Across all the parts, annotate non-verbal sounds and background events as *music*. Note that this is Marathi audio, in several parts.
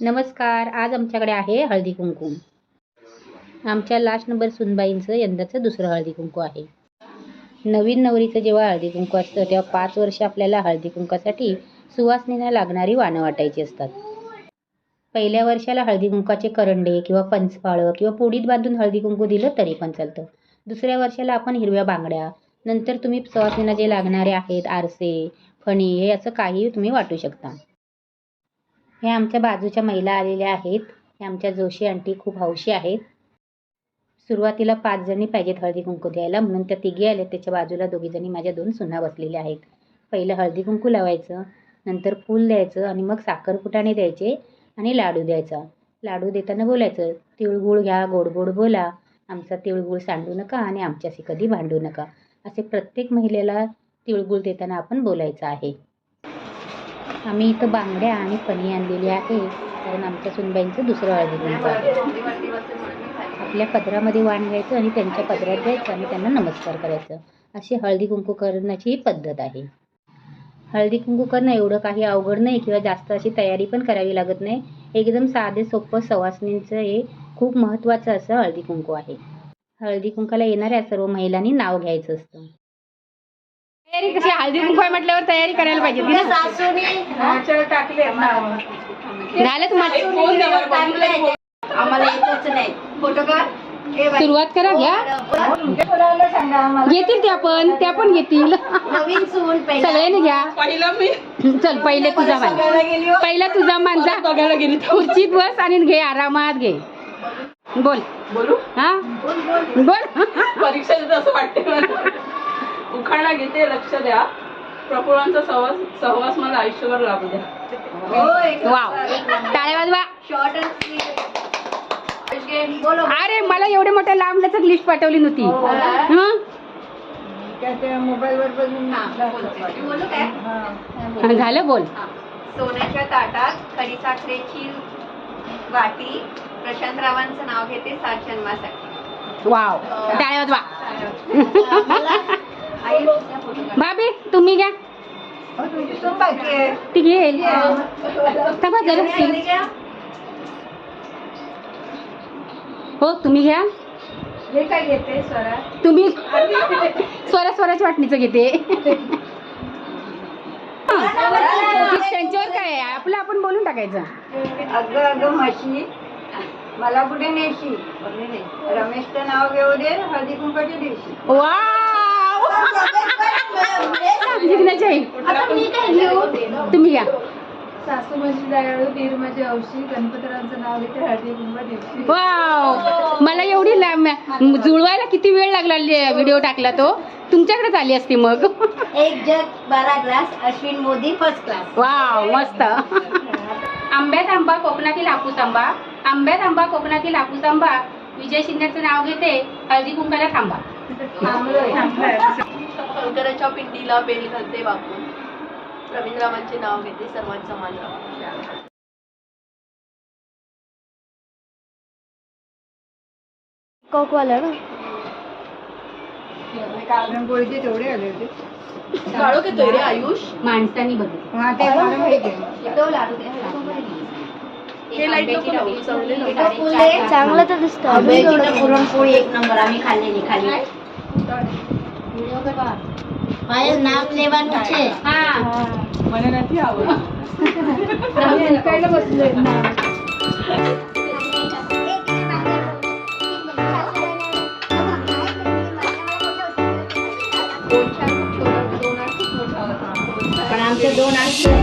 नमस्कार आज आमच्याकडे आहे हळदी कुंकू. आमच्या लास्ट नंबर सुनबाईंचं यंदाचं दुसरं हळदी कुंकू आहे. नवीन नवरीचं जेव्हा हळदी कुंकू असतं तेव्हा पाच वर्ष आपल्याला हळदी कुंकासाठी सुवासनीला लागणारी वाणं वाटायची असतात. पहिल्या वर्षाला हळदी कुंकाचे करंडे किंवा पंचफाळं किंवा पोडीत बांधून हळदी कुंकू दिलं तरी पण चालतं. दुसऱ्या वर्षाला आपण हिरव्या बांगड्या नंतर तुम्ही सुवासनीला जे लागणारे आहेत आरसे फणी हे असं काहीही तुम्ही वाटू शकता. हे आमच्या बाजूच्या महिला आलेल्या आहेत. हे आमच्या जोशी आंटी खूप हौशी आहेत. सुरुवातीला पाच जणी पाहिजेत हळदी कुंकू द्यायला. म्हणून त्या तिघी आल्या. त्याच्या बाजूला दोघीजणी माझ्या दोन सुना बसलेल्या आहेत. पहिलं हळदी कुंकू लावायचं नंतर फूल द्यायचं आणि मग साखरपुटाणे द्यायचे आणि लाडू द्यायचा. लाडू देताना बोलायचं तिळगुळ घ्या गोड गोड बोला. आमचा तिळगुळ सांडू नका आणि आमच्याशी कधी भांडू नका. असे प्रत्येक महिलेला तिळगुळ देताना आपण बोलायचं आहे. आम्ही इथं बांगड्या आणि पनी आणलेली आहे. कारण आमच्या सुनबाईंचं दुसरं हळदी कुंकू आहे. आपल्या पदरामध्ये वाण घ्यायचं आणि त्यांच्या पदरात द्यायचं आणि त्यांना नमस्कार करायचं. अशी हळदी कुंकू करण्याची ही पद्धत आहे. हळदी कुंकू करणं एवढं काही अवघड नाही किंवा जास्त अशी तयारी पण करावी लागत नाही. एकदम साधे सोपं सवासनींचं हे खूप महत्त्वाचं असं हळदी कुंकू आहे. हळदी कुंकाला येणाऱ्या सर्व महिलांनी नाव घ्यायचं असतं. तयारी कशी हळदी कुंकू आहे म्हटल्यावर तयारी करायला पाहिजे. झालं तुम्हाला आम्हाला येतच नाही. फोटो काढ. ए बाई, सुरुवात करा घ्या. घेतील त्या पण त्या पण घेतील नवीन सून पहिला सगळ्यांनी घ्या. पहिला मी. चल पहिले तुझा मान पहिला तुझा मान जा बघायला गेली खुर्चीत बस आणि घे आरामात घे. बोल. बोलू? हा? बोल परीक्षा असं वाटते उखाणा घेते लक्ष द्या. प्रफुल्लांचा सहवास सहवास मला आयुष्यभर लाभू द्या. वाव. टाळ्या वाजवा. शॉर्ट बोलो अरे मला एवढे मोठ्या लांब लचक लिस्ट पाठवली नव्हती. हं? मोबाईलवर झालं बोल. हा. सोन्याच्या ताटात खडीसाखरेची वाटी. प्रशांत रावांचं नाव घेते सात जन्मासाठी. वाव. टाळ्या वाजवा. त्या फोटो काढ. भाभी तुम्ही घ्या. ती घेईल थांबा जरा. हो तुम्ही घ्या. हे काय घेते स्वरा? तुम्ही स्वरा स्वराच्या वाटणीचं घेते. त्यांच्यावर काय आहे? आपलं आपण बोलून टाकायचं. अगं अगं म्हशी. मला कुठे नेशी रमेशचं नाव घेऊ दे हळदी कुंकाच्या दिवशी. वाव जिंकण्याची आई. तुम्ही घ्या. सासू माझी दयाळू दीर माझी औशी गणपतरावांचं नाव घेते हळदी कुंकवा दिवशी वाव! मला एवढी लांब जुळवायला किती वेळ लागला व्हिडिओ टाकला तो? तुमच्याकडेच आली असती मग. एक जग बारा glass Ashwin Modi first class wow मस्त. आंब्यात आंबा कोकणातील हापूस आंबा आंब्यात आंबा कोकणातील हापूस आंबा विजय शिंदेचं नाव घेते हळदी कुंकाला थांबा. शंकराच्या पिंडीला बेल घालते बापू रवींद्ररावांचे नाव घेते सर्वात समान राव पोळीचे तेवढे आले होते. काळो घेतोय रे आयुष? माणसानी बघितलं. हा ते मला माहिती आहे. हे लाइट नको लावू, चवले नको. चांगलं तर दिसतं. पुरणपोळी एक नंबर आम्ही खाल्लेली खाली. हा. मला नाही आवड *laughs* पण आमचे दोन आठशे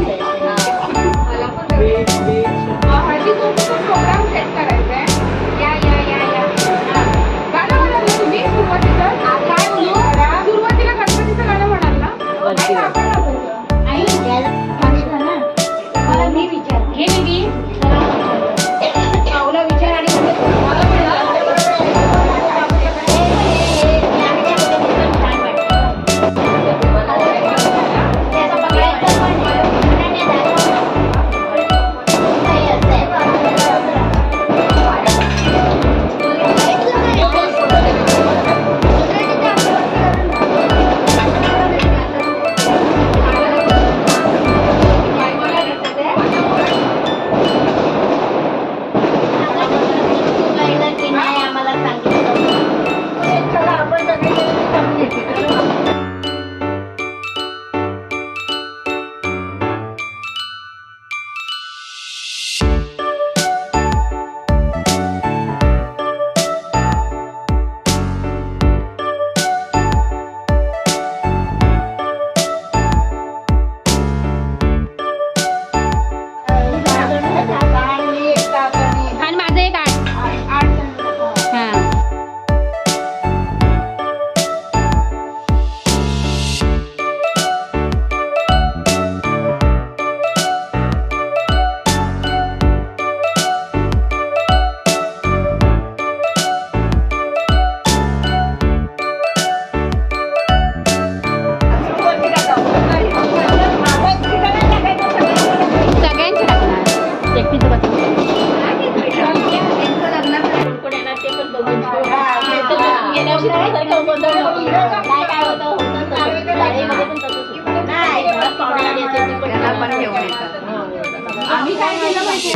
आम्ही काय केलं माहिती